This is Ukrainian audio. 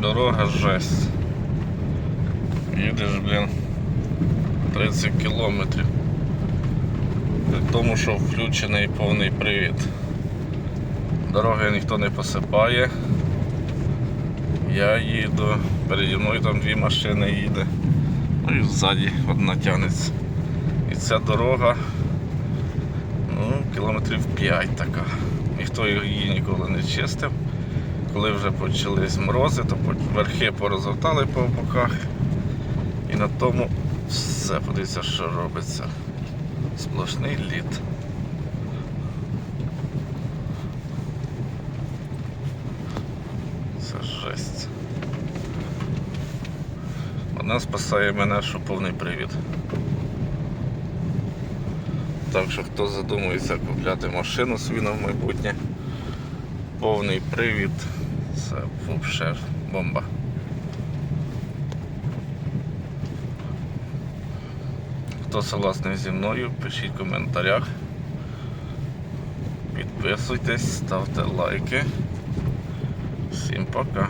Дорога жесть. Їдеш, блін, 30 кілометрів. При тому, що включений повний привід. Дороги ніхто не посипає. Я їду, переді мною там дві машини їде. Ну і ззаді одна тягнеться. І ця дорога ну, кілометрів 5 така. Ніхто її ніколи не чистив. Коли вже почались морози, то верхи порозгортали по боках. І на тому все, подивіться, що робиться. Сплошний лід. Це жесть. Одна спасає мене, що повний привід. Так що хто задумується купляти машину собі на майбутнє, повний привід, це взагалі бомба. Хто согласний зі мною, пишіть в коментарях. Підписуйтесь, ставте лайки. Всім пока.